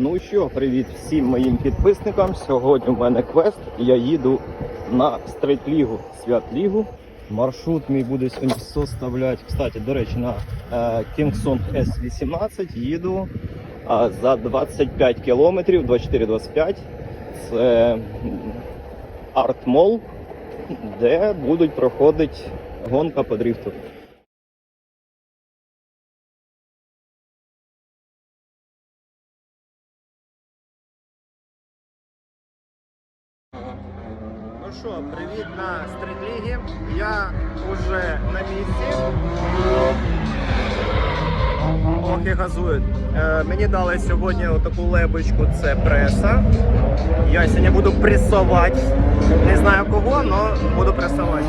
Ну що, привіт всім моїм підписникам. Сьогодні в мене квест. Я їду на стрейт-лігу, свят-лігу. Маршрут мій буде сьогодні составляти. Кстати, до речі, на е, Kingston S18 їду за 25 кілометрів, 24-25. Це арт-мол, де будуть проходити гонка по дрифту. Привіт на стрітлігі. Я вже на місці. Ох, газують. Е, мені дали сьогодні таку лебочку, це преса. Я сьогодні буду пресувати. Не знаю кого, але буду пресувати.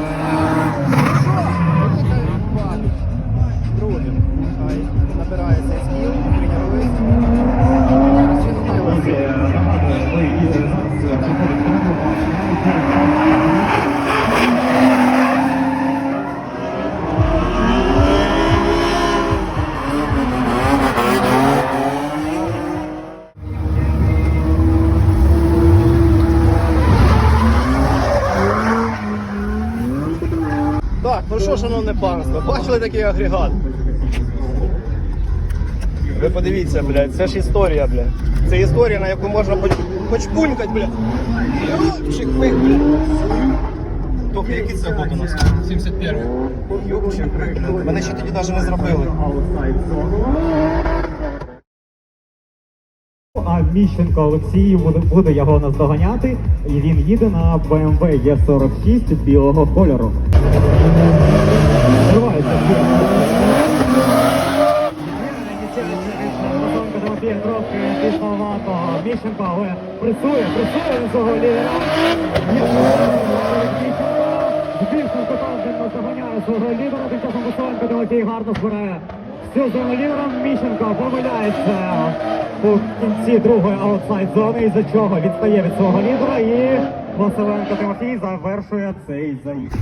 Шановне панство, бачили такий агрегат? Ви подивіться, блядь, це ж історія, блядь. Це історія, на яку можна хоч, хоч пунькать, блядь. Йопчик, блядь. Тобто, який це год у нас? 71. Йопчик, пик, блядь. Мене ще тоді навіть не зробили. А Міщенко Олексій буде, буде його наздоганяти, і він їде на BMW E46 білого кольору. Міщенко, але пресує, свого лідера. Часом Василенко Тимофій гарно збирає. Міщенко помиляється у кінці другої аутсайд зони, із-за чого відстає від свого лідера і Василенко Тимофій завершує цей заїзд.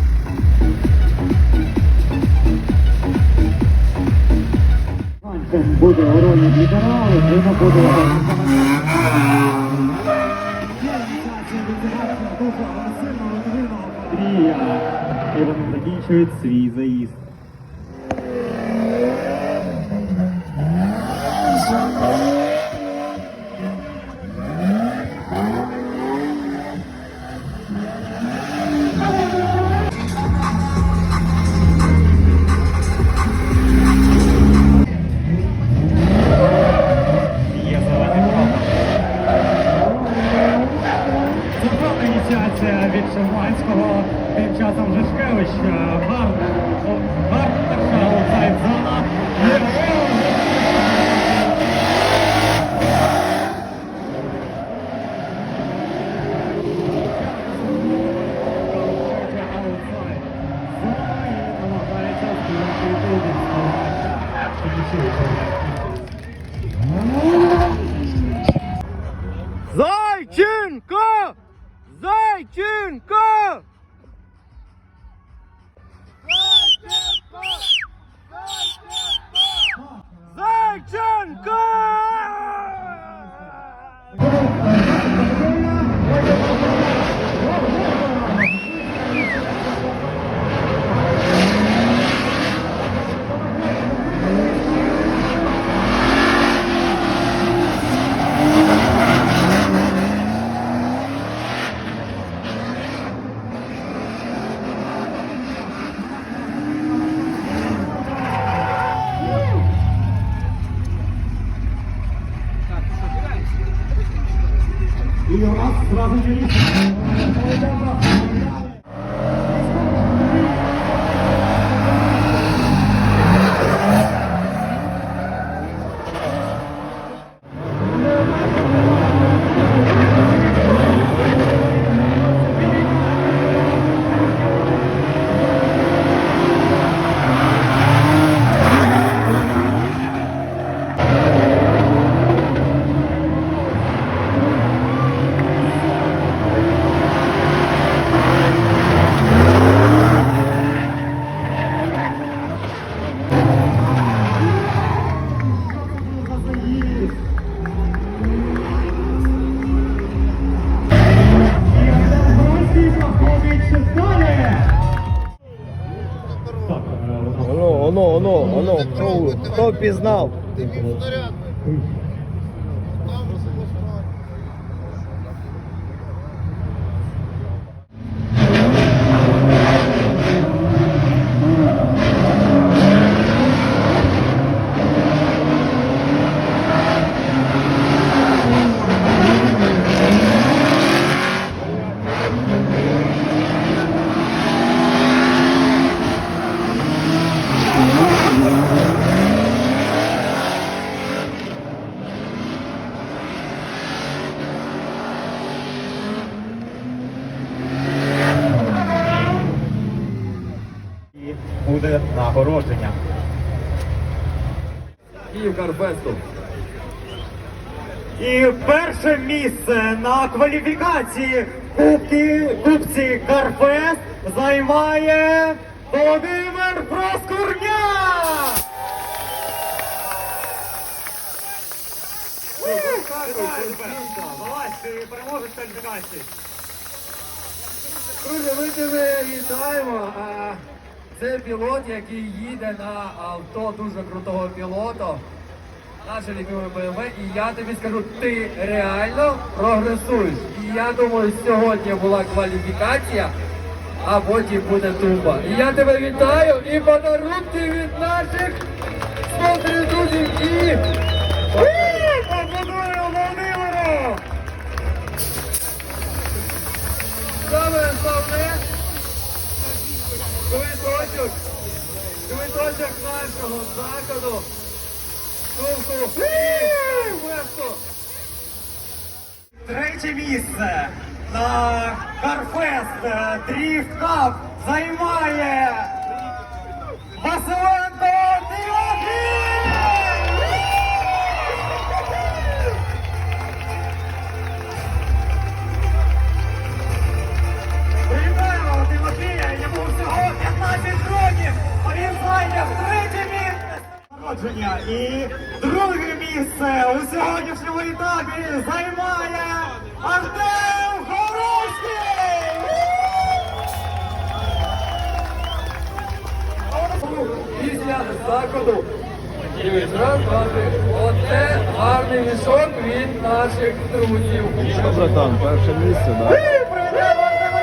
Буде у ролі лідера, але Дина буде його І вони закінчують свій заїзд. Часом Жишкевич е, гарно. о, Гарно перша аутсайд зона. Зайченко! Зайченко! Зайченко! У Оно, оно, оно, оно, хто пізнав? Київ Карфесту. І перше місце на кваліфікації Кубки, Кубці Карфест займає Володимир Проскурня! Переможеш кваліфікації. Друзі, ми тебе вітаємо. Це пілот, який їде на авто дуже крутого пілота. Наше любиме БМВ. І я тобі скажу, ти реально прогресуєш. І я думаю, сьогодні була кваліфікація, а потім буде туба. І я тебе вітаю і подарунки від наших друзів і Поплодую Володимиру! Саме основне квиточок, квиточок нашого закладу. Кубку Весту. Третє місце на Карфест Дріфт Кап займає Три. Оце гарний мішок від наших друзів. Що, братан, перше місце, да? Привітаємо Артема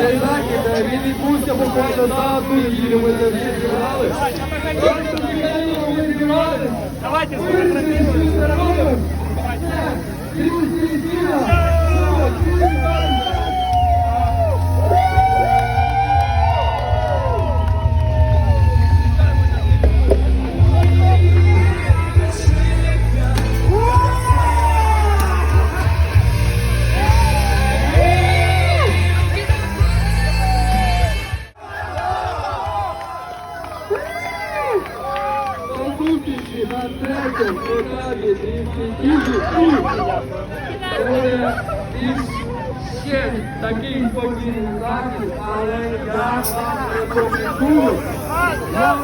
Цей захід він відбувся буквально на одну неділю. Ми це всі зібрали. Давайте, ми зібрали. Давайте Зустрічі але я